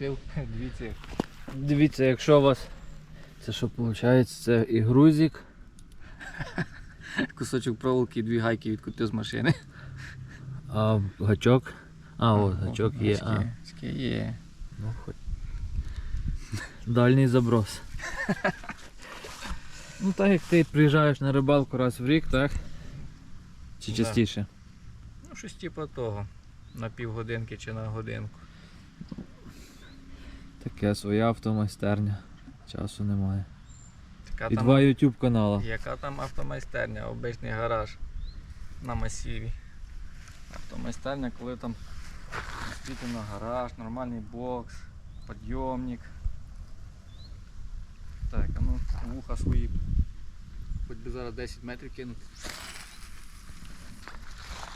відкрутив, дивіться. Дивіться, якщо у вас. Це що виходить? Це і грузик. Кусочок проволоки і дві гайки відкрутив з машини. А гачок. А, от гачок є. А, Гачки є. ну, хоч. Дальній заброс. ну так як ти приїжджаєш на рибалку раз в рік, так? Чи Да. частіше? Ну, щось типу того. На півгодинки чи на годинку. Таке своя автомайстерня. Часу немає. Така І там, два YouTube канала. Яка там автомайстерня, обичний гараж на масиві. Автомайстерня, коли там на гараж, нормальний бокс, підйомник. Так, а ну вуха свої. Хоч би зараз 10 метрів кинути.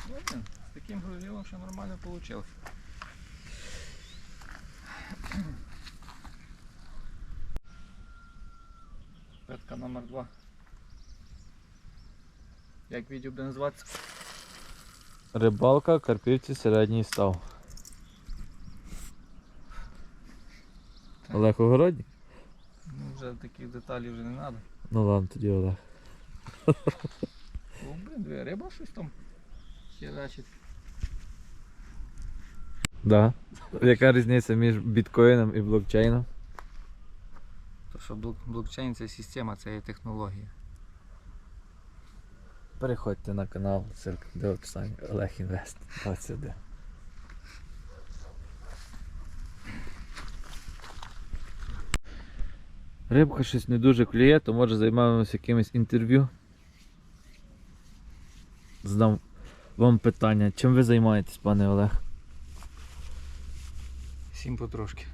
Ну, з таким грузилом ще нормально вийшло. Номер 2. Як відео буде називатися? Рибалка, Карпівці, середній став. Так. Олег Огородник? Ну, вже таких деталей вже не треба. Ну ладно, тоді Олег. О, блін, дві риба щось там херачить. Да. Яка різниця між біткоїном і блокчейном? Що блокчейн це система, це є технологія. Переходьте на канал, ссылка де в описанні. Олег Інвест. Ось сюди. Рибка щось не дуже клює, то може займаємося якимось інтерв'ю. Задам вам питання. Чим ви займаєтесь, пане Олег? Сім потрошки.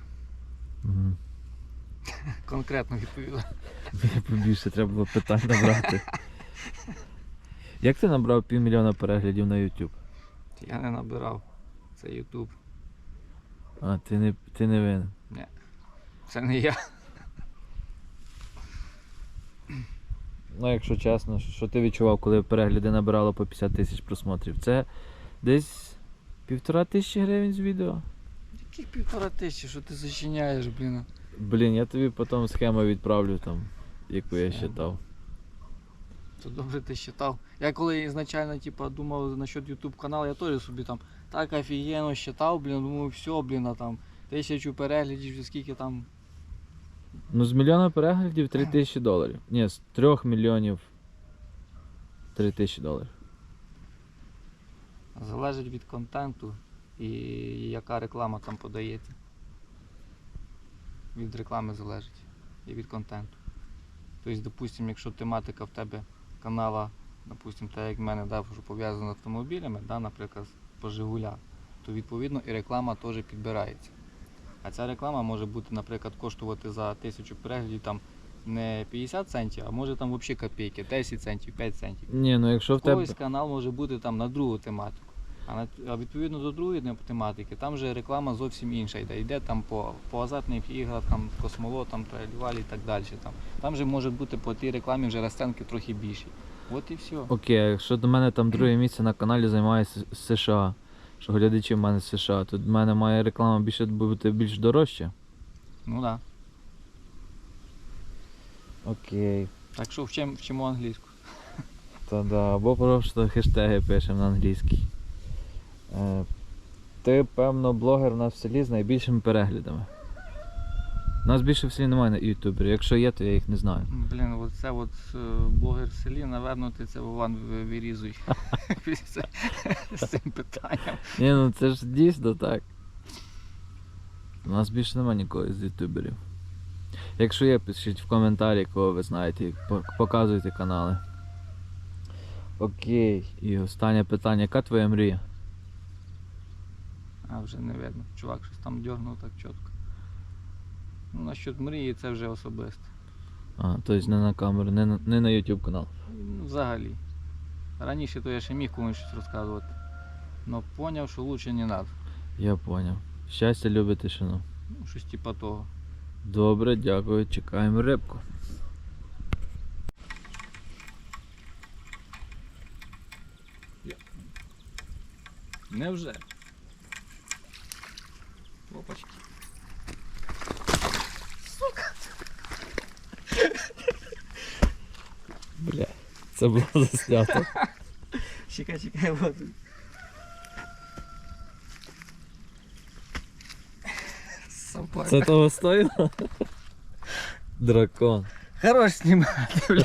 Конкретно відповіла. Побільше треба було питань набрати. Як ти набрав півмільйона переглядів на YouTube? Я не набирав. Це YouTube. А, ти не, ти не винен. Це не я. Ну, якщо чесно, що ти відчував, коли перегляди набирало по 50 тисяч просмотрів? Це десь півтора тисячі гривень з відео. Яких півтора тисячі, що ти зачиняєш, блін? Блін, я тобі потім схему відправлю там, яку я считав. То добре ти считав. Я коли ізначально типа, думав насчет YouTube каналу, я теж собі там так офігенно считав, блін, думаю, все, блін, а там тисячу переглядів, чи скільки там. Ну, з мільйона переглядів 3 тисячі доларів. Ні, з 3 мільйонів 3 тисячі доларів. Залежить від контенту і яка реклама там подається. Від реклами залежить і від контенту. Тобто, допустимо, якщо тематика в тебе канала, допустимо, так як в мене, да, що пов'язано з автомобілями, да, наприклад, по Жигулях, то відповідно і реклама теж підбирається. А ця реклама може бути, наприклад, коштувати за тисячу переглядів там не 50 центів, а може там взагалі копійки, 10 центів, 5 центів. Ні, ну якщо в В когось канал може бути там на другу тематику. А, відповідно до другої тематики, там вже реклама зовсім інша йде. Йде там по, по азартних іграх, там космолот, там тралівалі і так далі. Там, там же може бути по тій рекламі вже розценки трохи більші. От і все. Окей, а якщо до мене там друге місце на каналі займає США, що глядачі в мене з США, то в мене має реклама більше бути більш дорожча. Ну так. Окей. Да. Так що вчимо, вчимо англійську. Та да, або просто хештеги пишемо на англійській. Е, ти, певно, блогер у нас в селі з найбільшими переглядами. У нас більше в селі немає на ютуберів. Якщо є, то я їх не знаю. Блін, от це от е, блогер в селі, напевно, ти це Вован ви- вирізуй з цим питанням. Ні, ну це ж дійсно так. У нас більше немає нікого з ютуберів. Якщо є, пишіть в коментарі, кого ви знаєте, показуйте канали. Окей, і останнє питання, яка твоя мрія? А вже не видно. Чувак щось там дьорнув так чітко. Ну, насчет мрії це вже особисто. А, тобто не на камеру, не на, не на YouTube канал. Ну, взагалі. Раніше то я ще міг комусь щось розказувати. Но поняв, що лучше не треба. Я поняв. Щастя, любить тишину. Ну, щось типа того. Добре, дякую, чекаємо рибку. Невже? опачки. Сука. Бля, це було заснято. чекай, чекай, воду. Це того стоїло? Дракон. Хорош знімати, бля.